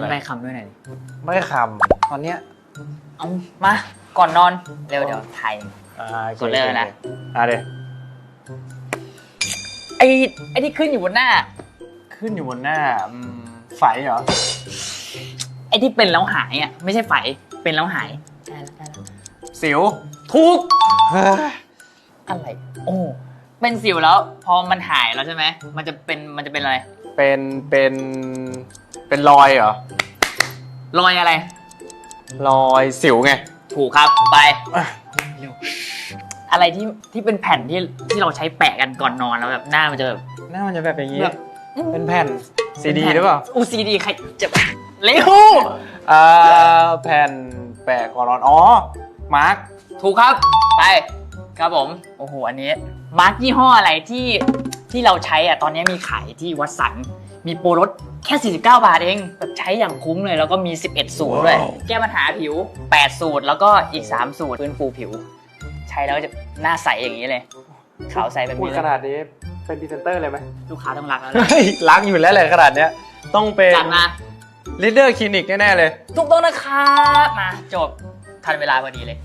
เล่นอะไรใบคำด้วยหน่อยดิไม่คำตอนเนี้ยเอามาก่อนนอน เร็วเดี๋ยวถ่าย อ่าโอคกดเลยนะอ่าเดี๋ยวไอ้ไอ้ที่ขึ้นอยู่บนหน้า ขึ้นอยู่บนหน้าอืมไฟเหรอไอ้ที่เป็นแล้วหายอะไม่ใช่ไฝเป็นแล้วหายได้แล้วได้แล้วสิวทุก เฮ้ยอะไร โอ้เป็นสิวแล้ว พอมันหายแล้วใช่ไหมมันจะเป็นมันจะเป็นอะไร เป็นเป็น เป็นรอยเหรอ รอยอะไร รอยสิวไง ถูกครับไปอะอะไรที่ที่เป็นแผ่นที่ที่เราใช้แปะกันก่อนนอนแล้วแบบหน้ามันจะแบบ หน้ามันจะแบบอย่างนี้ แบบ เป็นแผ่นซีดีหรือเปล่าอูซีดีใครจะเร็วอ่าแผ่นแปะก่อนนอน อ๋อ มาร์กถูกครับไปครับผมโอ้โหอันนี้ มาร์กยี่ห้ออะไรที่ที่เราใช้อะตอนนี้มีขายที่วัดสัน มีโปรลดแค่ 49 บาทเองแบบใช้อย่างคุ้มเลย แล้วก็มี 11 สูตรด้วยแก้ปัญหาผิว 8 สูตร แล้วก็อีก 3 สูตรฟื้นฟูผิว ใช้แล้วจะหน้าใสอย่างนี้เลย ขาวใสแบบพูดนี้ขเลยนาดนี้เป็นพรีเซนเตอร์เลยไหมลูกค้าต้องรักแล้วนะเฮ้ยล้างอยู่แล้วเลยขนาดเนี้ย ต้องเป็นจัดมาลีดเดอร์คลินิกแน่ๆเลย ถูกต้องนะครับมาจบทันเวลาพอดีเลย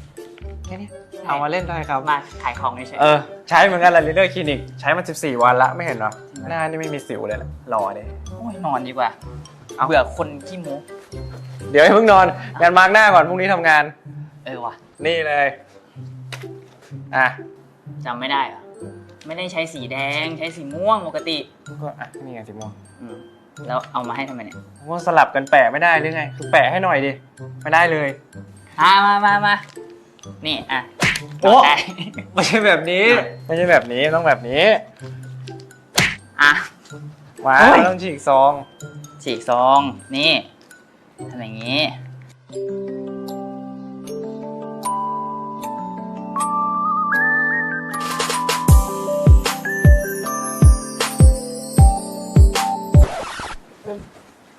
แค่นี้ เอามาเล่นได้ครับ มาขายของเฉยเออ ใช้เหมือนกันแหละลีดเดอร์คลินิก ใช้มา 14 วันละไม่เห็นเหรอ หน้านี่ไม่มีสิวเลยนะรอเลยโอ้ยนอนดีกว่าเอา เบื่อคนขี้โม้เดี๋ยวให้เพิ่งนอนงานมาร์กหน้าก่อนพรุ่งนี้ทำงาน เออว่ะนี่เลย อะจำไม่ได้เหรอไม่ได้ใช้สีแดงใช้สีม่วงปกติก็อะนี่ไงสีม่วงอืมแล้วเอามาให้ทำไมเนี่ยม่วงสลับกันแปะไม่ได้หรือไงคือแปะให้หน่อยดิ ไม่ได้เลย อ่ามามามานี่อะ โอ้ได้ไม่ใช่แบบนี้ ไม่ใช่แบบนี้ต้องแบบนี้อะมาเฮ้ย ต้องฉีกซอง ฉีกซองนี่ทำอย่างนี้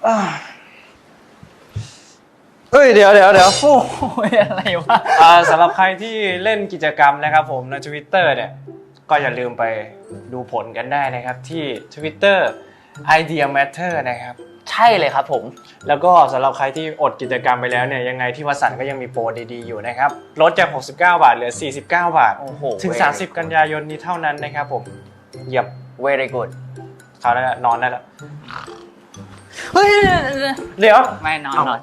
อ่า เฮ้ยเดี๋ยวเดี๋ยวเดี๋ยวโอ้ยอะไรวะ อ่าสำหรับใครที่เล่นกิจกรรมนะครับผมใน Twitter เนี่ยก็อย่าลืมไปดูผลกันได้นะครับที่ Twitter Idea Matter นะครับ ใช่เลยครับผม แล้วก็สำหรับใครที่อดกิจกรรมไปแล้วเนี่ยยังไงที่วัดสันก็ยังมีโปรดีๆอยู่นะครับลดจาก 69 บาทเหลือ 49 บาท โอ้โหถึง 30 กันยายนนี้เท่านั้นนะครับผมเหยียบ very good เขาแล้วนอนได้แล้วเฮ้ยเดี๋ยว ไม่นอนเอานอน